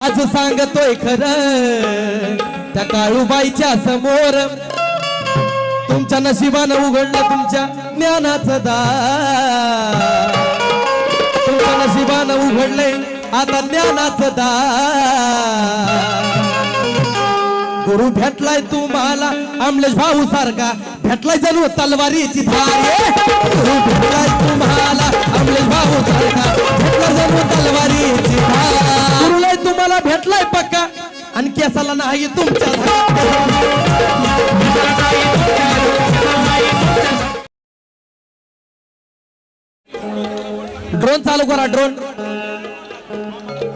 आज सांगतोय खर त्या काळूबाईच्या समोर तुमच्या नशिबानं उघडलं तुमच्या ज्ञानाचं दार. तुमच्या नशिबानं उघडलंय आता ज्ञानाचं दार. गुरु भेटलाय तुम्हाला आमलेश भाऊ सारखा. भेटलाय जणू तलवारीची धार. गुरु भेटलाय तुम्हाला आमलेश भाऊ सारखा. केसाला नाही तुमच्या ड्रोन चालू करा ड्रोन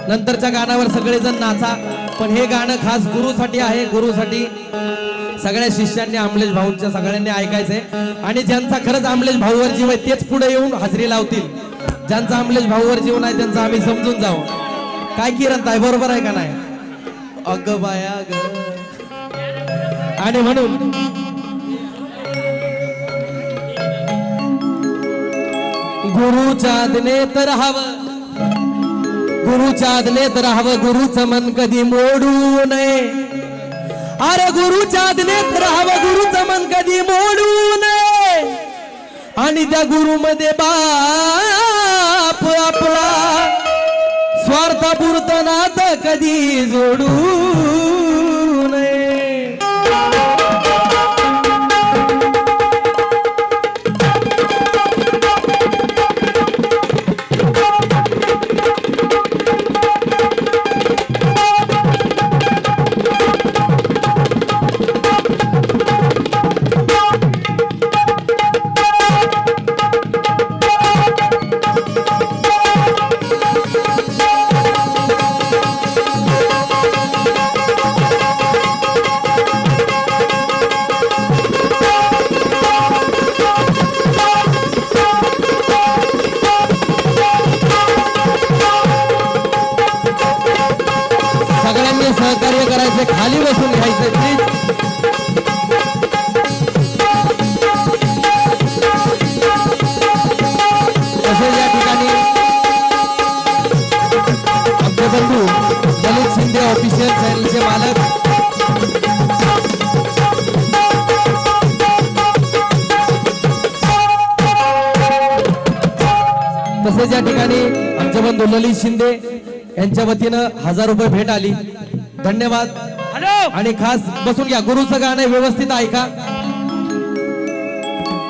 नंतरच्या गाण्यावर सगळेजण नाचा. पण हे गाणं खास गुरुसाठी आहे गुरुसाठी. सगळ्या शिष्यांनी आमलेश भाऊंच्या सगळ्यांनी ऐकायचंय. आणि ज्यांचा खरंच आमलेश भाऊवर जीव आहे तेच पुढे येऊन हजेरी लावतील. ज्यांचा आमलेश भाऊवर जीवन आहे त्यांचं आम्ही समजून जाऊ. काय किरण आहे बरोबर आहे का नाही? अग बाया ग. आणि म्हणून गुरुच्या आज्ञेत राहावं गुरुच्या आज्ञेत राहावं गुरुचं मन कधी मोडू नये. अरे गुरुच्या आज्ञेत राहावं गुरुचं मन कधी मोडू नये. आणि त्या गुरुमध्ये बाप आपला स्वार्थापुरत नात कधी जोडू? सहकार्य करायचे खाली बसून घ्यायचे प्लीज तसेच या ठिकाणी आमचे बंधू ललित शिंदे ऑफिशियल चॅनलचे मालक. तसेच या ठिकाणी आमचे बंधू ललित शिंदे यांच्या वतीनं हजार रुपये भेट आली. धन्यवाद. आणि खास बसून घ्या गुरुचं गाणं व्यवस्थित ऐका.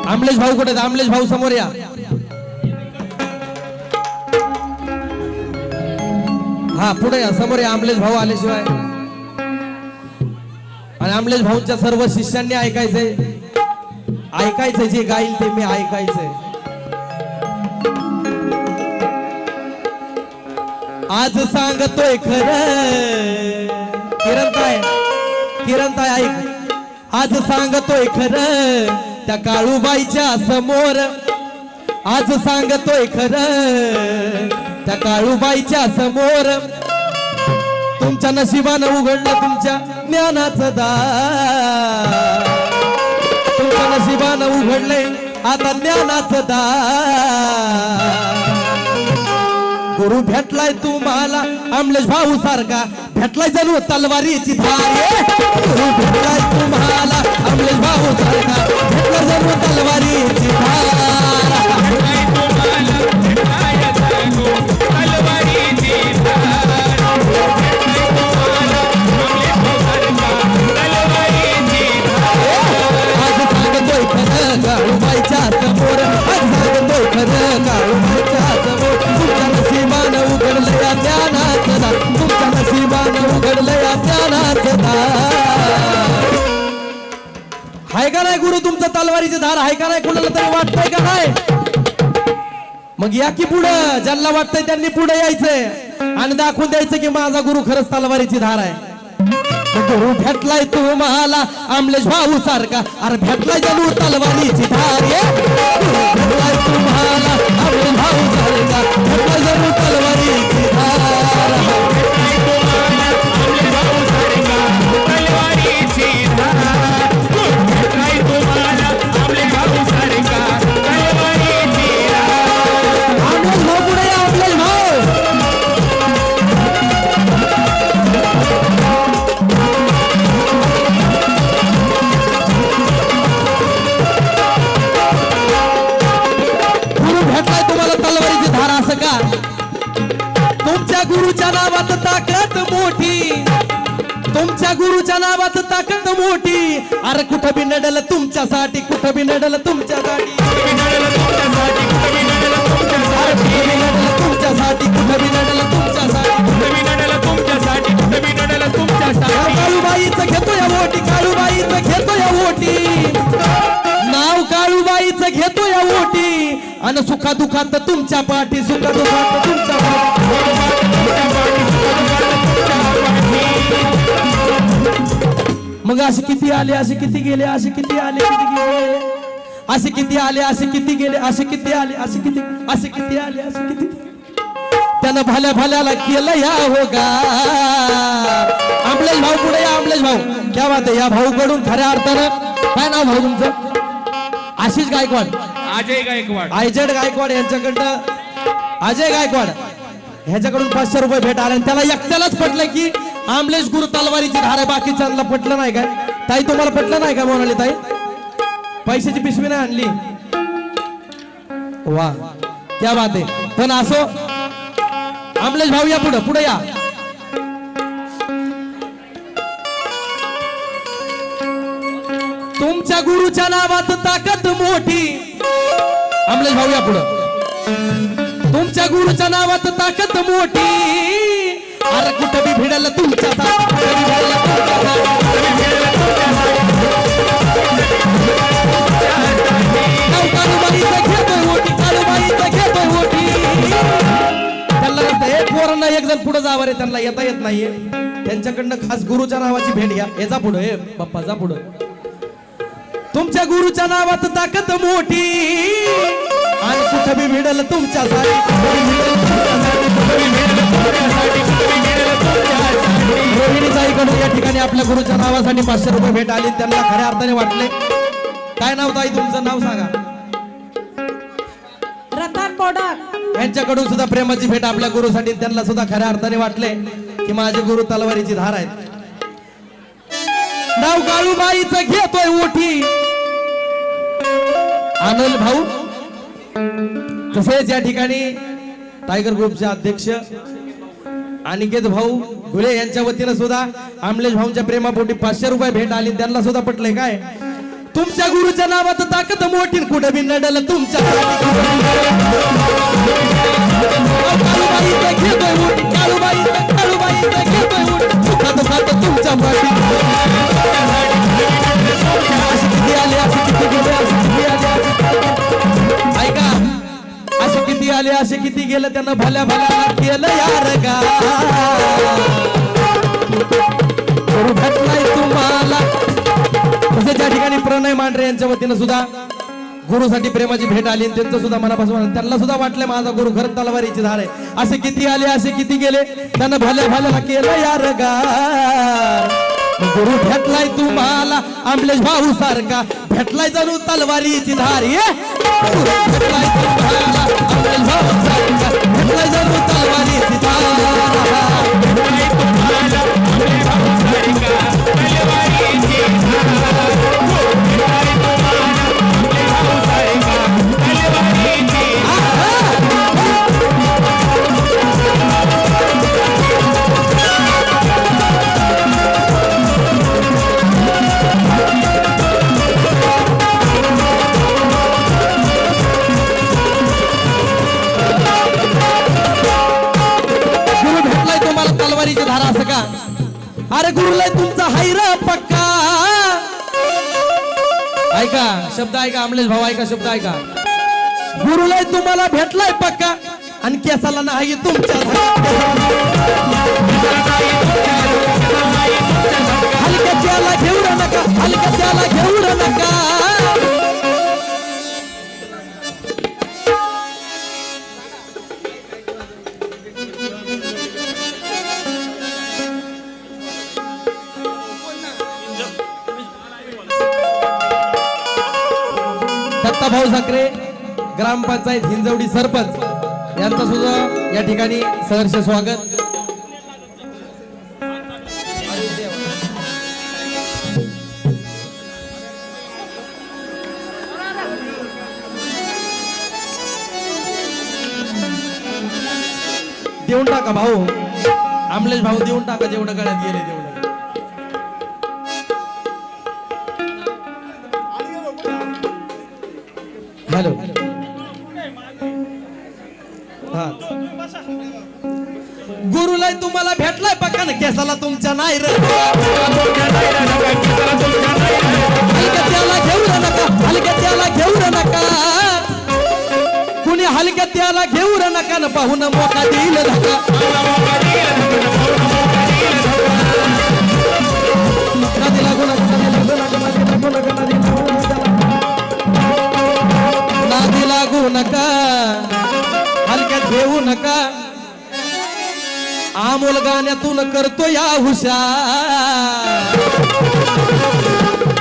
आमलेश भाऊ कुठे? आमलेश भाऊ समोर या. हा पुढे या समोर या आमलेश भाऊ आल्याशिवाय. आणि आमलेश भाऊंच्या सर्व शिष्यांनी ऐकायचंय. ऐकायचंय जे गाईल ते मी ऐकायचंय. आज सांगतोय खर. किरण ताय किरण ताय ऐक. आज सांगतोय खर त्या काळूबाईच्या समोर. आज सांगतोय खर त्या काळूबाईच्या समोर. तुमच्या नशिबानं उघडलं तुमच्या ज्ञानाचं दार. तुमच्या नशिबानं उघडलंय आता ज्ञानाचं दार. गुरु भेटलाय तुम्हाला अमलेश भाऊ सारखा. भेटलाय चालू तलवारीची धार भेटलाय तुम्हाला. अमलेश भाऊ सारखा भेटला चालू तलवारीची धार. तलवारीची धार आहे का नाही? कुणाला तरी वाटतंय का नाही? मग या की पुढं? ज्यांना वाटतंय त्यांनी पुढे यायचंय. आणि दाखवून द्यायचं की माझा गुरु खरंच तलवारीची धार आहे. गुरु भेटलाय तुम्हाला अमलेश भाऊ सारखा. अरे भेटलाय जणू तलवारीची धार आहे. ताकद मोठी. तुमच्या गुरुच्या नावात ताकद मोठी. अरे कुठं बी नडल तुमच्यासाठी कुठं बी नडल तुमच्यासाठी. तुमच्यासाठी कुठं बी नडल तुमच्यासाठी. काळूबाईचं घेतो या वोटी काळूबाईचं घेतो या वोटी नाव काळूबाईचं घेतो या वोटी आणि सुखा दुखात तुमच्या पाठी सुखा दुखात तुमच्या पाठी. असे किती आले असे किती गेले असे किती आले किती गेले असे किती आले असे किती गेले असे किती आले असे किती असे किती आले असे किती त्यानं भल्या भल्याला केलं या हो गा भाऊ पुढे या आंबलेश भाऊ. क्या बात आहे? या भाऊ कडून खऱ्या अर्थानं काय नाव भाऊ तुमचं? आशिष गायकवाड. अजय गायकवाड. आयजेड गायकवाड यांच्याकडनं अजय गायकवाड ह्याच्याकडून पाचशे रुपये भेट आले आणि त्याला एकट्यालाच पटलं की आमलेश गुरु तलवारीची धार आहे बाकीच्यांना पटलं नाही काय? ताई तुम्हाला पटलं नाही का म्हणाली ताई? पैशाची पिशवी नाही आणली. वा क्या बात आहे. पण असो आमलेश भाऊ या पुढं पुढे या. तुमच्या गुरुच्या नावात ताकद मोठी. आमलेश भाऊ या पुढं. तुमच्या गुरुच्या नावात ताकद मोठी. अरे कुठं बी भिडल तुमच्या साथ, कुठं बी भिडलं त्यांना रस्ता हे पोरांना एक जण पुढे जावर आहे त्यांना येता येत नाहीये. त्यांच्याकडनं खास गुरुच्या नावाची भेट घ्या. हे जा पुढं हे बाप्पा जा पुढं. तुमच्या गुरुच्या नावात ताकद मोठी. आणि कुठं बी भिडल तुमच्यासाठी रोहिणीताईकडून या ठिकाणी आपल्या गुरुच्या नावासाठी पाचशे रुपये भेट आली त्यांना खऱ्या अर्थाने वाटले. काय नाव ताई तुमचं नाव सांगा. रतन बोडक यांच्याकडून सुद्धा प्रेमाची भेट आपल्या गुरुसाठी त्यांना सुद्धा खऱ्या अर्थाने वाटले की माझे गुरु तलवारीची धार आहेत. नाव काळूबाईचं घेतोय ओठी आनंद भाऊ तसेच या ठिकाणी टायगर ग्रुपचे अध्यक्ष अनिकेत भाऊ घुले यांच्या वतीनं सुद्धा आमलेश भाऊंच्या प्रेमापोटी पाचशे रुपये भेट आली त्यांना सुद्धा पटलंय काय? तुमच्या गुरुच्या नावात ताकद मोठी कुठं बी नडल तुमच्या तुमच्या असे किती गेलं त्यांना भल्या भल्या केलं यार गा. भेटलाय तुम्हाला. तसेच या ठिकाणी प्रणय मांढरे यांच्या वतीनं सुद्धा गुरुसाठी प्रेमाची भेट आली आणि त्यांचं सुद्धा मनापासून त्यांना सुद्धा वाटलं माझा गुरु खरं तलवारीची धार आहे. असे किती आले असे किती गेले त्यांना भल्या भल्या केलं यार का गुरु भेटलाय तुम्हाला आमलेश भाऊ सारखा. भेटलाय जणू तलवारीची धार ये. भेटलाय तुम्हाला. आमलेश अरे गुरुलाय तुमचा हायर पक्का. ऐका शब्द ऐका अमलेश भाऊ ऐका शब्द ऐका. गुरुलाय तुम्हाला भेटलाय पक्का. आणि केसाला नाही तुमच्या ग्रामपंचायत हिंजवडी सरपंच. यांचं सुद्धा या ठिकाणी सहर्ष स्वागत. देऊन टाका भाऊ. आमलेश भाऊ देऊन टाका जेवढं गळ्यात गेले तेवढं. हॅलो. हा तुम्हाला भेटलाय पकान ना केसाला तुमच्या नाही रे. हलक्यात त्याला घेऊ रे नका हलक्यात त्याला घेऊ रे नका. कुणी हलक्या त्याला घेऊ रे नका न पाहून मोका देईल नका. नदी लागू नका. नदी नका घेऊ नका. आमोल गाण्यातून करतो या हुशार.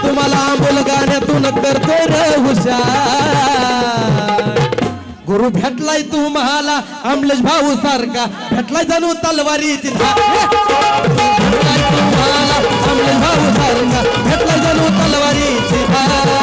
तुम्हाला आमोल गाण्यातून करतो र हुशार. गुरु भेटलाय तुम्हाला अमलेश भाऊ सारखा. भेटलाय जाणू तलवारी धार. तुम्हाला अमलेश भाऊ सारखा. भेटलाय जाणू तलवारी धार.